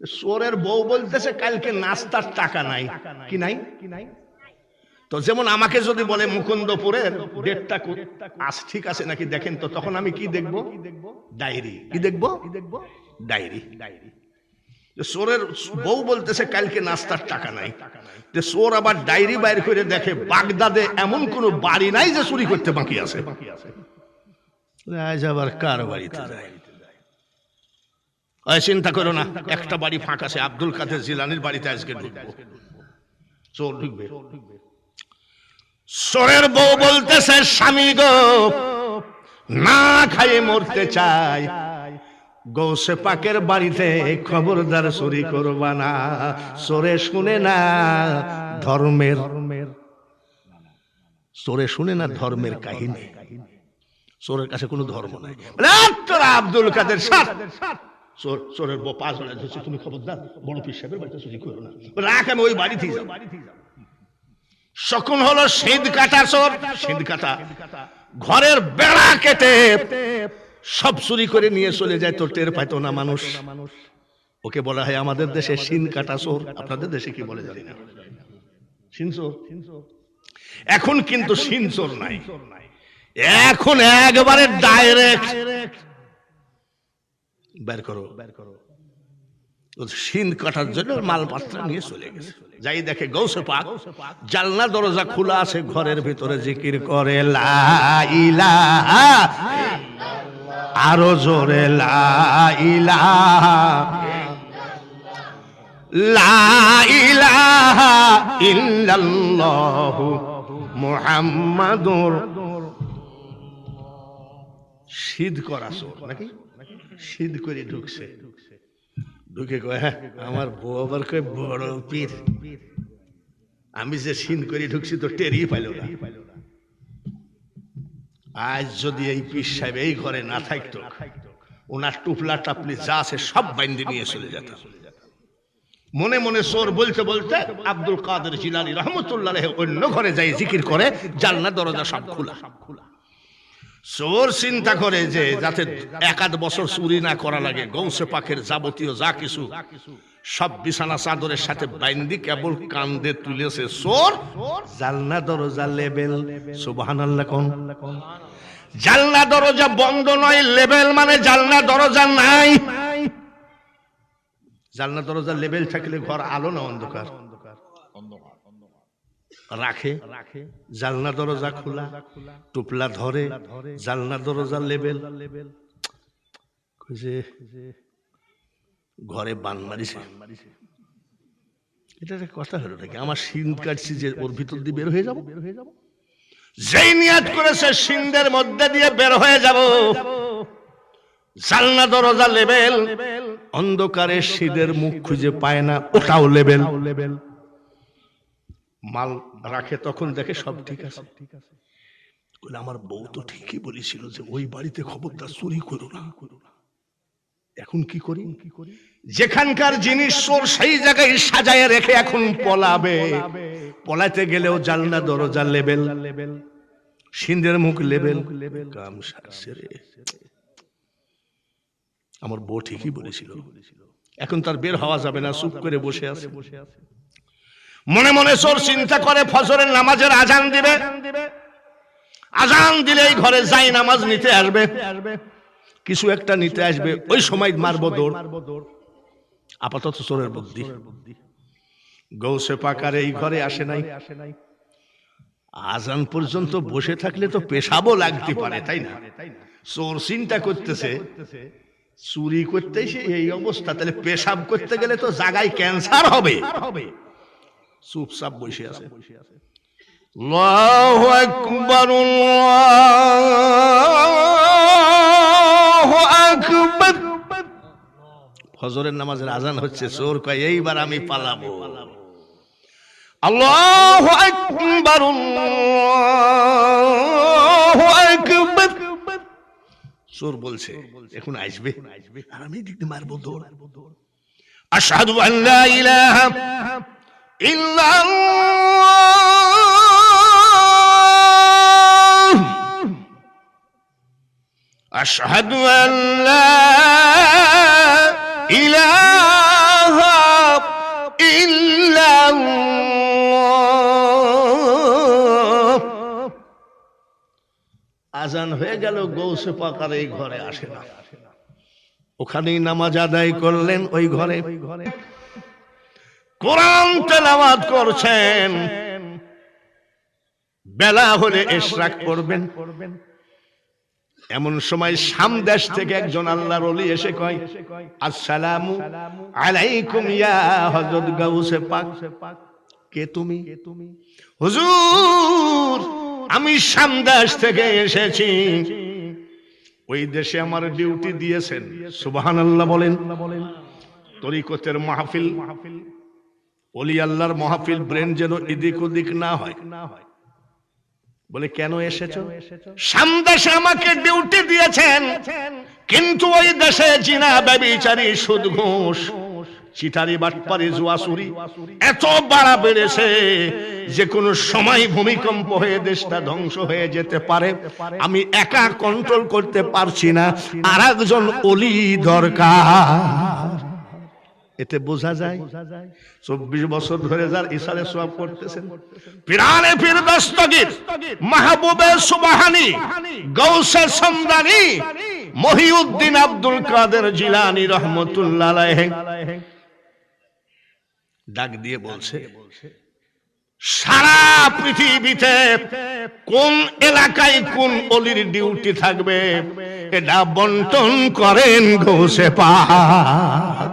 সোরের বউ বলতেছে, কালকে নাস্তার টাকা নাই। কি নাই? তো যেমন আমাকে যদি বলে মুকুন্দপুরের ডেটটা আজ ঠিক আছে নাকি দেখেন তো, তখন আমি কি দেখব? ডায়েরি। কি দেখব? ডায়েরি। ডায়েরি সোরের বউ বলতেছে, কালকে নাস্তার টাকা নাই। সোর আবার ডায়েরি বাইর করে দেখে, বাগদাদে এমন কোন বাড়ি নাই যে চুরি করতে বাকি আছে। আজ আবার কার বাড়িতে যায় চিন্তা করো না একটা বাড়ি ফাঁকা আছে আব্দুল কাদের জিলানির বাড়িতে আজকে ঢুকবো। চোর ঢুকবে। সোরের বউ বলতেছে স্বামী গো না খাইয়ে মরতে চাই। গৌসে পাকের বাড়িতে খবরদার চুরি করবা না। সোরে শুনে না ধর্মের সোরে শুনে না ধর্মের কাহিনী। সোরের কাছে কোনো ধর্ম নাই। বলে, "আহ, তোরা আব্দুল কাদের সাত। চোর চোরের বউ পাঁচ বেলা ধরছে তুমি খবরদার বড় পীর সাহেবের বাড়িতে চুরি করো না। রাখ আমি ওই বাড়িতেই যাব। শকুন হলো সিঁধ কাটা চোর সিঁধ কাটা ঘরের বেড়া কেটে সব চুরি করে নিয়ে চলে যায় তো টের পাইতো না মানুষ। ওকে বলা হয় আমাদের দেশে সিন কাটা চোর আপনাদের দেশে কি বলে জানি না। সিন চোর এখন কিন্তু সিন চোর নাই। এখন একবারে ডাইরেক্ট বের করো। বের করো। সিন কাটার জন্য মালপাত্র নিয়ে চলে গেছে। যাই দেখে গৌসে পাক জালনা দরজা খোলা আছে ঘরের ভিতরে জিকির করে লা ইলাহা আরও জোরে লা ইলাহা। লা ইলাহা ইল্লাল্লাহু মুহাম্মাদুর সিদ্ধ করা নাকি? সিদ্ধ করে ঢুকছে। ঢুকে কয় হ্যাঁ আমার বউ আবার কয়, বড় পীর। আমি যে সিন করে ঢুকছি তো টেরই পাইল না। আজ যদি এই পীর সাহেব এই ঘরে না থাকতো, ওনার টুপলা টাপলি যা আছে সব বাইন্দে নিয়ে চলে যেত মনে মনে সোর বলতে বলতে আব্দুল কাদের জিলানি রহমতুল্লাহ অন্য ঘরে যাই জিকির করে, জানলা দরজা সব খোলা সব খোলা। চোর চিন্তা করে যে যাতে এক আধ বছর চুরি না করা লাগে। গৌসে পাখের যাবতীয় যা কিছু, সব বিছানা চাদরের সাথে বাইন্দি কেবল কান্দে তুলেছে। চোর? জালনা দরজা লেবেল সুবহান কোন? জালনা দরজা বন্ধ নয়, লেবেল মানে জালনা দরজা নাই। জালনা দরজা লেবেল থাকলে ঘর আলো না অন্ধকার। রাখে রাখে জালনা দরজা খোলা, টুপলা ধরে, জালনা দরজা লেবেল। ঘরে বান মারিছে। এটা কথা হলো নাকি? আমার সিন কাটছি যে ওর ভিতর দিয়ে বের হয়ে যাব? বের হয়ে যাব যেই নিয়াত করেছে সিন্ধের মধ্যে দিয়ে বের হয়ে যাব। জালনা দরজা লেবেল, অন্ধকারে শীতের মুখ খুঁজে পায় না, ওটাও লেবেল লেবেল। মাল রাখে তখন দেখে সব ঠিক আছে। বলে আমার বউ তো ঠিকই বলেছিল যে ওই বাড়িতে খবরদার চুরি করো না। এখন কি করি? কি করি যেখানকার জিনিস চোর সেই জায়গায় সাজায় রেখে এখন পলাবে। পলাতে গেলেও জালনা দরজা লেবেল। লেবেল সিন্ধের মুখ লেবেল। কাম সারছে রে। আমার বউ ঠিকই বলেছিল। এখন তার বের হওয়া যাবে না চুপ করে বসে আছে বসে আছে। মনে মনে চোর চিন্তা করে ফজরের নামাজের আজান দিবে। আজান দিলেই ঘরে যাই নামাজ নিতে আসবে। কিছু একটা নিতে আসবে, ওই সময় মারবো দৌড়। আপাতত চোরের বুদ্ধি। গৌসে পাকার এই ঘরে আসে নাই। আজান পর্যন্ত বসে থাকলে তো পেশাবও লাগতে পারে, তাই না? চোর চিন্তা করতেছে, চুরি করতে এই অবস্থা। তাহলে পেশাব করতে গেলে তো জায়গায় ক্যান্সার হবে হবে। চুপচাপ বসে আছে। ফজরের নামাজের আজান হচ্ছে চোর কয় এইবার আমি পালাবো। চোর বলছে এখন আসবে। আর আমি দিক মারবো দৌড়। أشهد أن لا إله إلا الله আজান হয়ে গেল, গৌসে পাকার এই ঘরে আসে না। ওখানেই নামাজ আদায় করলেন ওই ঘরে ওই ঘরে। কোরআন তেলাওয়াত করছেন। বেলা হলে এশরাক করবেন এমন সময় সামদেশ থেকে একজন আল্লাহর ওলি এসে কয় আসসালামু আলাইকুম ইয়া হযরত গাউসে পাক। কে তুমি? হুজুর আমি সামদেশ থেকে এসেছি। ওই দেশে আমার ডিউটি দিয়েছেন। সুবহানাল্লাহ বলেন। তরিকতের মাহফিল। অলি আল্লাহর মাহফিল ব্রেন যেন এদিক ওদিক না হয়। বলে, কেন এসেছ? সামদেশে আমাকে ডিউটি দিয়েছেন, কিন্তু ওই দেশে জিনা, ব্যবিচারী সুদ ঘুষ চিটারি, বাটপারি, জুয়াসুরি, এত বাড়া বেড়েছে যে কোনো সময় ভূমিকম্প হয়ে দেশটা ধ্বংস হয়ে যেতে পারে। আমি একা কন্ট্রোল করতে পারছি না। আর একজন অলি দরকার। এতে বোঝা যায় চব্বিশ বছর ধরে যার ইসারে সব করতেছেন পিরানে পীর দস্তগীর মাহবুবে সুবাহানি গৌসে সমদানি মহিউদ্দিন আব্দুল কাদের জিলানি রহমতুল্লাহ ডাক দিয়ে বলছে সারা পৃথিবীতে কোন এলাকায় কোন অলির ডিউটি থাকবে? এটা বন্টন করেন ঘোষে পাক।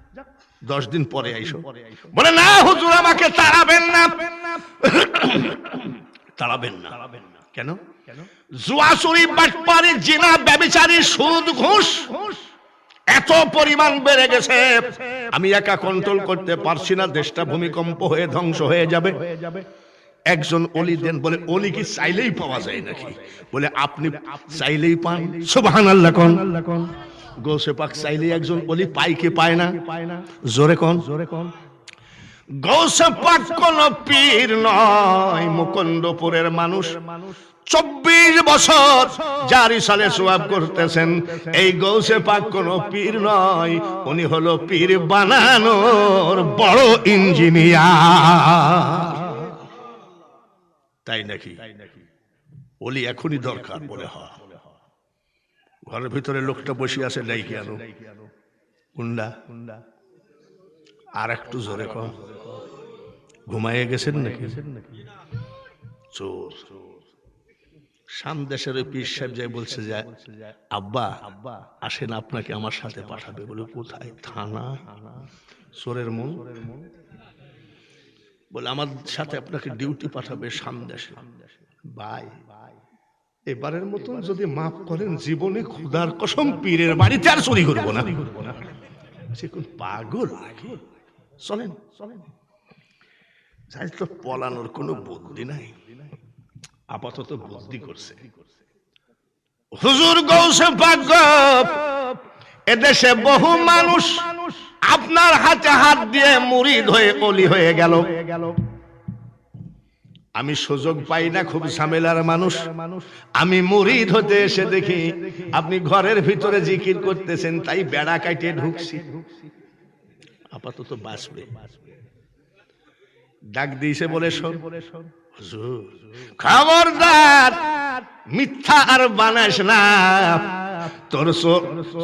দশ দিন পরে আইসো। বলে না হুজুর আমাকে তাড়াবেন না। তাড়াবেন না। কেন? জুয়াসুরি বাটপারি জিনা ব্যবিচারী সুদ ঘুষ এত পরিমাণ বেড়ে গেছে। আমি একা কন্ট্রোল করতে পারছি না দেশটা ভূমিকম্প হয়ে ধ্বংস হয়ে যাবে। একজন অলি দেন বলে অলি কি চাইলেই পাওয়া যায় নাকি? বলে আপনি চাইলেই পান। সুবহান আল্লাহ কোন। গোসে পাক চাইলেই একজন অলি পাই কি পায় না? জোরে কোন? জোরে কোন? গৌসে পাক কোন পীর নয় মুকুন্দপুরের মানুষ। চব্বিশ বছর জারি সালে সোয়াব করতেছেন। এই গৌসে পাক কোন পীর নয় উনি হলো পীর বানানোর বড় ইঞ্জিনিয়ার। তাই নাকি? ওলি এখনই দরকার বলে হয়। ঘরের ভিতরে লোকটা বসে আছে ডাইকে আনো? কুন্ডা আর একটু জোরে কম ঘুমাইয়ে গেছেন নাকি? চোর। সামদেশের ওই পীর সাহেব যাই বলছে যে, আব্বা আব্বা আসেন আপনাকে আমার সাথে পাঠাবে বলে কোথায়? থানা? চোরের মন। বলে, আমার সাথে আপনাকে ডিউটি পাঠাবে সামদেশে বাই। এবারের মতন যদি মাফ করেন জীবনে খুদার কসম পীরের বাড়িতে আর চুরি করব না। সে কোন পাগল? চলেন চলেন যাই তো পলানোর কোনো বুদ্ধি নাই। আপাতত বুদ্ধি করছে। হুজুর গৌসে পাগ এদেশে বহু মানুষ আপনার হাতে হাত দিয়ে মুড়িদ হয়ে অলি হয়ে গেল। আমি সুযোগ পাই না খুব ঝামেলার মানুষ। আমি মুরিদ হতে এসে দেখি আপনি ঘরের ভিতরে জিকির করতেছেন, তাই বেড়া কাটিয়ে ঢুকছি। আপাতত বাঁচবে। ডাক দিয়েছে বলে শোন। খবরদার, মিথ্যা আর বানাস না। তোর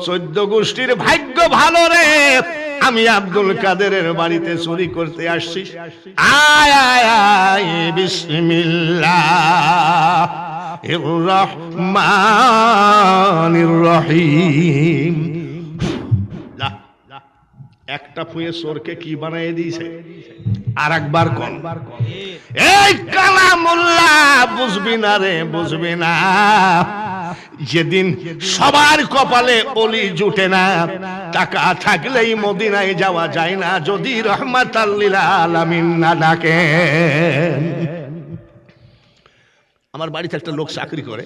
চোদ্দ গোষ্ঠীর ভাগ্য ভালো রে। আমি আব্দুল কাদেরের বাড়িতে চুরি করতে আসছি। আয় আয় আয় বিসমিল্লাহ। লা, লা, একটা ফুয়ে সোরকে কি বানাই দিয়েছে? আর একবার কল এই কালামুল্লাহ, বুঝবি না রে, বুঝবি না। যেদিন সবার কপালে অলি জুটে না, টাকা থাকলেই মদিনায় যাওয়া যায় না, যদি রহমাত আলামিন না ডাকে। আমার বাড়িতে একটা লোক চাকরি করে,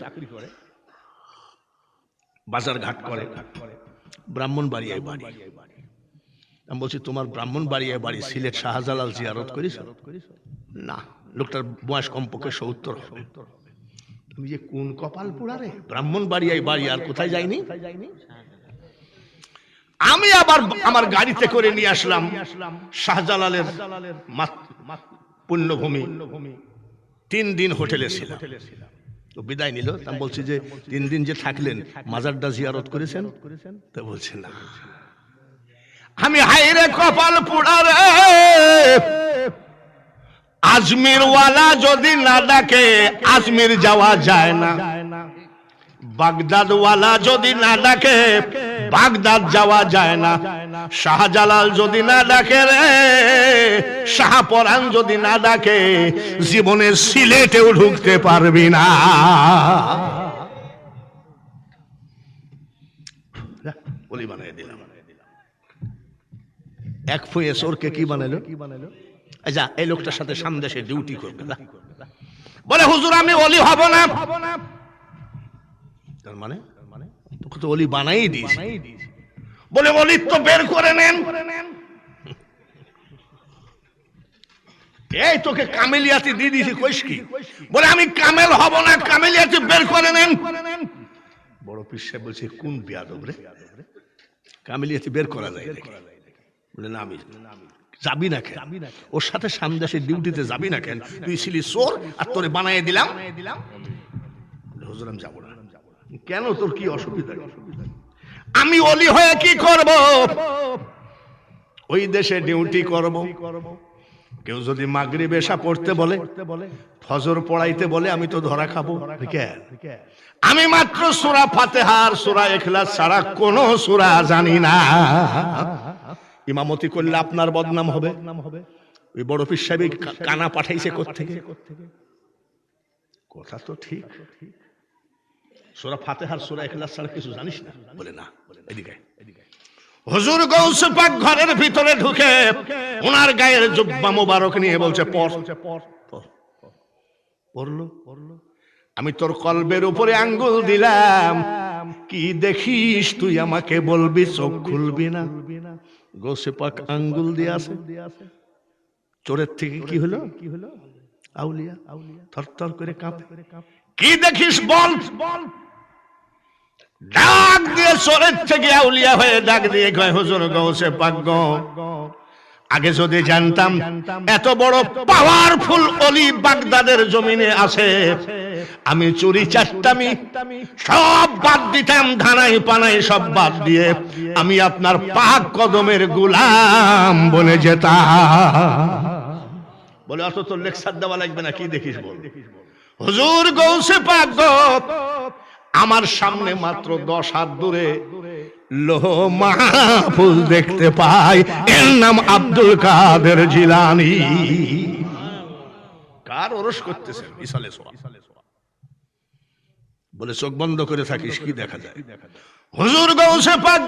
বাজার ঘাট করে ব্রাহ্মণ বাড়িয়ায় বাড়ি। আমি বলছি তোমার ব্রাহ্মণ বাড়িয়ায় বাড়ি সিলেট শাহজালাল জিয়ারত করিস? না লোকটার বয়স কমপক্ষে সত্তর হবে। তুমি যে কোন কপাল পোড়ারে ব্রাহ্মণ বাড়িয়ায় বাড়ি আর কোথায় যাইনি? আমি আবার আমার গাড়িতে করে নিয়ে আসলাম শাহজালালের পুণ্যভূমি। তিন দিন হোটেলে ছিলাম। তো বিদায় নিল। তা আমি বলছি যে তিন দিন যে থাকলেন মাজারটা জিয়ারত করেছেন? তা বলছে না। আমি হাইরে কপাল পোড়ারে আজমির ওয়ালা যদি না ডাকে, আজমির যাওয়া যায় না। বাগদাদ ওয়ালা যদি না ডাকে, বাগদাদ যাওয়া যায় না। শাহজালাল যদি না ডাকে রে শাহপরান যদি না ডাকে, জীবনে সিলেটেও ঢুকতে পারবি না। বলি বানিয়ে দিলাম। এক ফুয়ে সোরকে কি বানালো যা এই লোকটার সাথে সামদেশে ডিউটি করবে। বলে, হুজুর, আমি অলি হব না। তার মানে? তোকে তো অলি বানাই দিস বলে অলি তো বের করে নেন। এই তোকে কামেলিয়াতি দিয়ে দিয়েছি, কইস কি? বলে, আমি কামেল হব না, কামেলিয়াতি বের করে নেন। বড় সাহেব বলছে, কোন বিয়াদব রে? কামেলিয়াতি বের করা যায়? বলে না আমি যাবি না কেন? ওর সাথে সামদাসে ডিউটিতে যাবি না কেন? তুই ছিলি চোর আর তোরে বানাই দিলাম। বলে, হুজুর আমি যাব না। কেন তোর কি অসুবিধা? আমি অলি হয়ে কি করব? ওই দেশে ডিউটি করব। কেউ যদি মাগরি বেশা পড়তে বলে ফজর পড়াইতে বলে আমি তো ধরা খাব। আমি মাত্র সুরা ফাতেহার সুরা এখলাস ছাড়া কোন সুরা জানি না। ইমামতি করলে আপনার বদনাম হবে? ওই বড় পীর সাহেব কানা পাঠাইছে কোত্থেকে? কথা তো ঠিক। সুরা ফাতেহার সুরা এখলাস ছাড়া কিছু জানিস না? বলে না। এদিকে হুজুর গৌস পাক ঘরের ভিতরে ঢুকে ওনার গায়ের জুব্বা মোবারক নিয়ে বলছে পড়, পড়ল? পড়ল। আমি তোর কলবের উপরে আঙ্গুল দিলাম। কি দেখিস তুই আমাকে বলবি চোখ খুলবি না। গোসে পাক আঙ্গুল দিয়ে আছে। চোরের থেকে কি হলো? কি হলো? আউলিয়া। আউলিয়া। থর থর করে কাঁপে। কি দেখিস বল? বল ডাক দিয়ে চোরের থেকে আউলিয়া হয়ে ডাক দিয়ে কয় হুজুর গৌসে পাক গো। আগে যদি জানতাম এত বড় পাওয়ারফুল অলি বাগদাদের জমিনে আছে। আমি চুরি চারটামি। সব বাদ দিতাম ধানাই পানাই সব বাদ দিয়ে। আমি আপনার পাক কদমের গুলাম বলে যেতাম। বলে অত তোর লেকচার দেওয়া লাগবে না কি দেখিস বল? হুজুর গৌসে পাক আমার সামনে মাত্র দশ হাত দূরে লোহ মাহফুজ দেখতে পাই। এর নাম আব্দুল কাদের জিলানি। কার ওরস করতেছে ইসালে সোয়া। বলে চোখ বন্ধ করে থাকিস কি দেখা যায়? হুজুর গৌসে পাক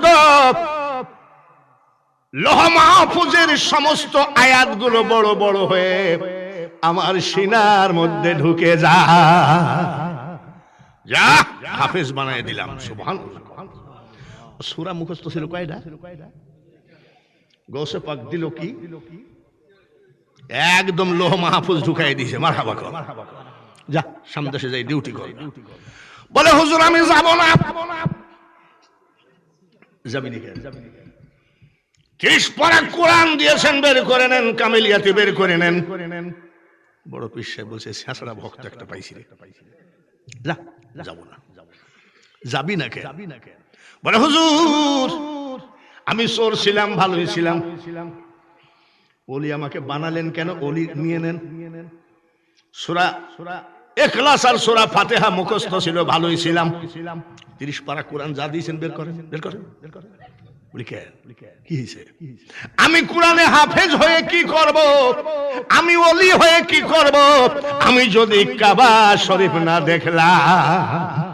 লোহ মাহফুজের সমস্ত আয়াতগুলো বড় বড় হয়ে আমার সিনার মধ্যে ঢুকে যা। যা হাফেজ বানায় দিলাম সুবহান সুরা মুখস্থ ছিল কয়টা? গৌসে পাক দিল কি? একদম লোহ মাহফুজ ঢুকাই দিয়েছে মার হাবা কর। যা সামদেশে যাই ডিউটি কর। বলে হুজুর আমি যাব না। যাবি নি কেন? ত্রিশ পারা কোরআন দিয়েছেন বের করে নেন কামিলিয়াতে বের করে নেন। করে নেন বড় পীর বলছে শেষরা ভক্ত একটা পাইছি রে। যা যাব না। যাবি না। কেন? বলে হুজুর আমি চোর ছিলাম ভালোই ছিলাম। ওলি আমাকে বানালেন কেন? ওলি নিয়ে নেন। সুরা সুরা এখলাস আর সুরা ফাতেহা মুখস্থ ছিল, ভালোই ছিলাম। তিরিশ পারা কোরআন যা দিয়েছেন, বের করেন বের করেন। বের করেন আমি কোরআনে হাফেজ হয়ে কি করব? আমি অলি হয়ে কি করব? আমি যদি কাবা শরীফ না দেখলাম।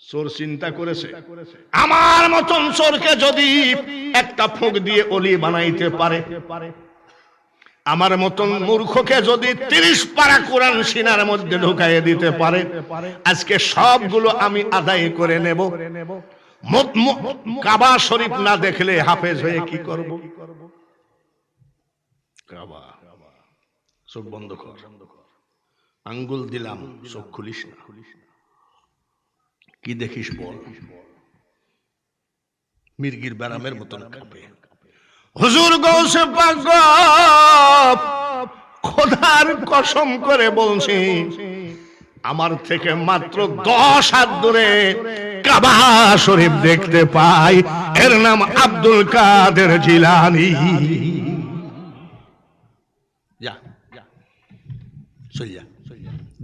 চোর চিন্তা করেছে। আমার মতন চোরকে যদি একটা ফুঁক দিয়ে অলি বানাইতে পারে আমার মতন মূর্খকে যদি তিরিশ পারা কোরআন সিনার মধ্যে ঢুকাইয়ে দিতে পারে, আজকে সবগুলো আমি আদায় করে নেব। কাবা শরীফ না দেখলে হাফেজ হয়ে কি করব? চোখ বন্ধ কর। আঙ্গুল দিলাম, চোখ খুলিস না। কি দেখিস বল? মির্গির ব্যারামের মতন কাঁপে হুজুর গৌসে পাক খোদার কসম করে বলছি আমার থেকে মাত্র দশ হাত দূরে কাবা শরীফ দেখতে পাই। এর নাম আব্দুল কাদের জিলানি।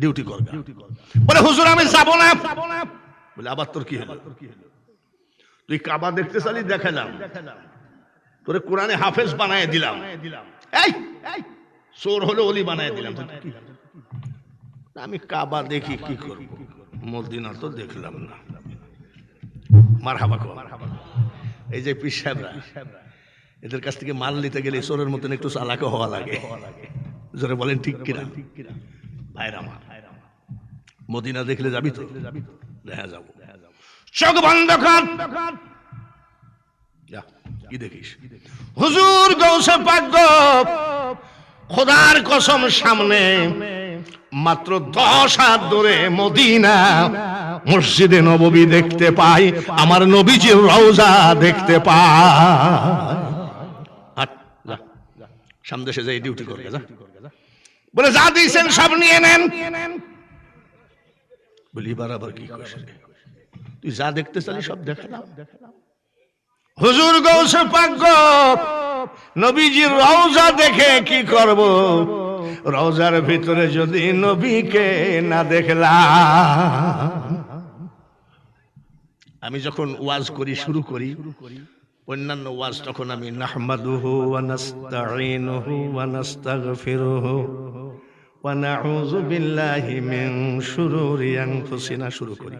ডিউটি কর বলে হুজুর আমি যাব না। বলে আবার তোর কি হলো? তুই কাবা দেখতে চালি দেখালাম। তোরে কোরআনে হাফেজ বানায় দিলাম। এই চোর হলে অলি বানায় দিলাম। আমি কাবা দেখি কি করব। মদিনা তো দেখলাম না। মার হাবা এই যে পিস সাহেবরা এদের কাছ থেকে মাল নিতে গেলে চোরের মতন একটু চালাকে হওয়া লাগে। জোরে বলেন ঠিক কিনা? ভাইরা আমার মদিনা দেখলে যাবি তো? দেখা যাব। চোখ বন্ধ কর। কি দেখিস। হুজুর গৌসে পাক খোদার কসম সামনে মাত্র দশ হাত দূরে মদিনা মসজিদে নববী দেখতে পাই আমার নবীজির রওজা দেখতে পাই। সামদেশে যাই ডিউটি করবে যা। বলে যা দিয়েছেন সব নিয়ে নেন। বলি এবার আবার কি তুই যা দেখতে চালি সব দেখালাম হুজুর গৌসে পাক নবীজির রওজা দেখে কি করব? রওজার ভিতরে যদি নবীকে না দেখলাম, আমি যখন ওয়াজ করি, শুরু করি, অন্যান্য ওয়াজ তখন আমি নাহমাদুহু ওয়া নাস্তাঈনুহু ওয়া নাস্তাগফিরুহু ওয়া নাউযু বিল্লাহি মিন শুরুরি আনফুসিনা শুরু করি।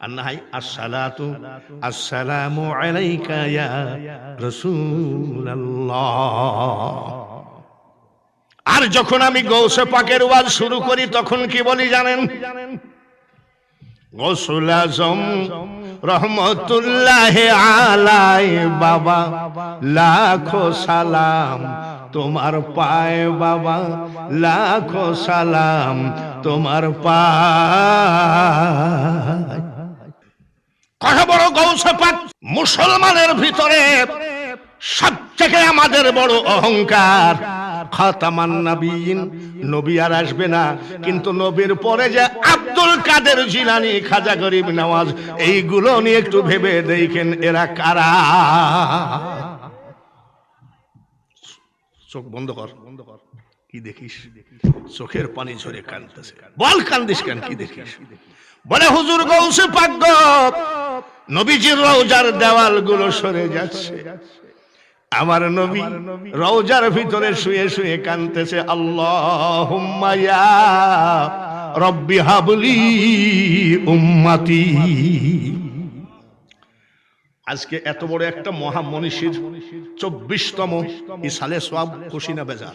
আর আর যখন আমি গৌসে পাকের ওয়াজ শুরু করি, তখন কি বলি জানেন? গৌসুল আজম রহমতুল্লাহ আলাই বাবা, লাখো সালাম তোমার পায় বাবা, লাখো সালাম তোমার পায় কত বড় গৌসে পাক মুসলমানের ভিতরে সব থেকে আমাদের বড় অহংকার। খাতামান নবীন নবী আর আসবে না। কিন্তু নবীর পরে যে আব্দুল কাদের জিলানি খাজা গরিব নওয়াজ, এইগুলো নিয়ে একটু ভেবে দেখেন এরা কারা। চোখ বন্ধ কর বন্ধ কর। কি দেখিস? চোখের পানি ঝরে কানতেছে বল কান্দিস কেন, কি দেখিস? বলে, হুজুর গৌসে পাক নবীজির রওজার দেওয়ালগুলো সরে যাচ্ছে। আমার নবী রওজার ভিতরে শুয়ে শুয়ে কানতেছে আল্লাহ রব্বি হাবলি উম্মাতি। আজকে এত বড় একটা মহা মনীষীর চব্বিশতম ইসালে সব খুশি না বেজা